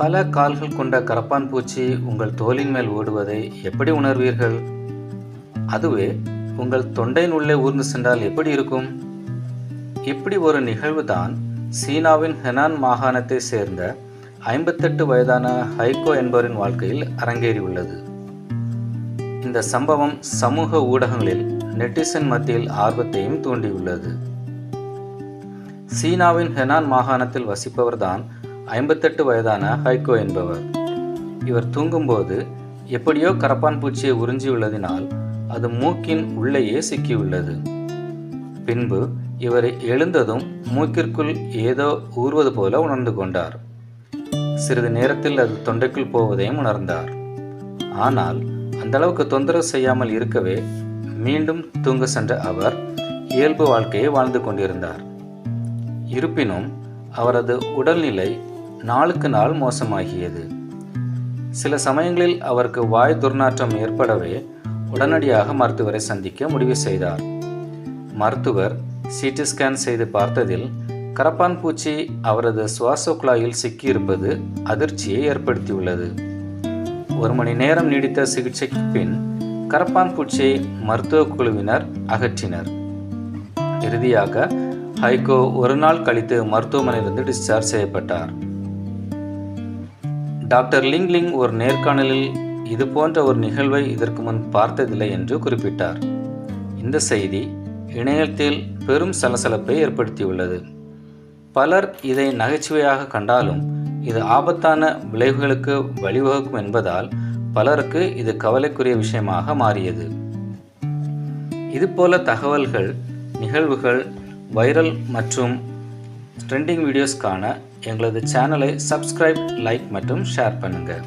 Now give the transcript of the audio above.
பல கால்கள் கொண்ட கரப்பான் பூச்சி உங்கள் தோலின் மேல் ஓடுவதை எப்படி உணர்வீர்கள்? அதுவே உங்கள் தொண்டையின் உள்ளே ஊர்ந்து சென்றால் எப்படி இருக்கும்? இப்படி ஒரு நிகழ்வுதான் சீனாவின் ஹெனான் மாகாணத்தை சேர்ந்த ஐம்பத்தெட்டு வயதான ஹைகோ என்பவரின் வாழ்க்கையில் அரங்கேறியுள்ளது இந்த சம்பவம் சமூக ஊடகங்களில் நெட்டிசன் மத்தியில் ஆர்வத்தையும் தூண்டியுள்ளது. சீனாவின் ஹெனான் மாகாணத்தில் வசிப்பவர்தான் ஐம்பத்தெட்டு வயதான ஹைகோ என்பவர். இவர் தூங்கும்போது எப்படியோ கரப்பான் பூச்சியை உறிஞ்சியுள்ளதினால் அது மூக்கின் உள்ளேயே சிக்கியுள்ளது. பின்பு இவர் எழுந்ததும் மூக்கிற்குள் ஏதோ ஊறுவது போல உணர்ந்து கொண்டார். சிறிது நேரத்தில் அது தொண்டைக்குள் போவதையும் உணர்ந்தார். ஆனால் அந்த அளவுக்கு தொந்தரவு செய்யாமல் இருக்கவே மீண்டும் தூங்க சென்ற அவர் இயல்பு வாழ்க்கையை வாழ்ந்து கொண்டிருந்தார். இருப்பினும் அவரது உடல்நிலை நாளுக்கு நாள் மோசமாகியது. சில சமயங்களில் அவருக்கு வாய் துர்நாற்றம் ஏற்படவே உடனடியாக மருத்துவரை சந்திக்க முடிவு செய்தார். மருத்துவர் சிடி ஸ்கேன் செய்து பார்த்ததில் கரப்பான் பூச்சி அவரது சுவாச குழாயில் சிக்கியிருப்பது அதிர்ச்சியை ஏற்படுத்தியுள்ளது. ஒரு மணி நேரம் நீடித்த சிகிச்சைக்கு பின் கரப்பான் பூச்சியை மருத்துவ குழுவினர் அகற்றினர். இறுதியாக ஹைகோ ஒரு நாள் கழித்து மருத்துவமனையிலிருந்து டிஸ்சார்ஜ் செய்யப்பட்டார். டாக்டர் லிங் லிங் ஒரு நேர்காணலில் இது போன்ற ஒரு நிகழ்வை இதற்கு முன் பார்த்ததில்லை என்று குறிப்பிட்டார். இந்த செய்தி இணையத்தில் பெரும் சலசலப்பை ஏற்படுத்தியுள்ளது. பலர் இதை நகைச்சுவையாக கண்டாலும் இது ஆபத்தான விளைவுகளுக்கு வழிவகுக்கும் என்பதால் பலருக்கு இது கவலைக்குரிய விஷயமாக மாறியது. இதுபோல தகவல்கள் நிகழ்வுகள் வைரல் மற்றும் ட்ரெண்டிங் வீடியோஸ் காண எங்களது சேனலை சப்ஸ்கிரைப் லைக் மற்றும் ஷேர் பண்ணுங்கள்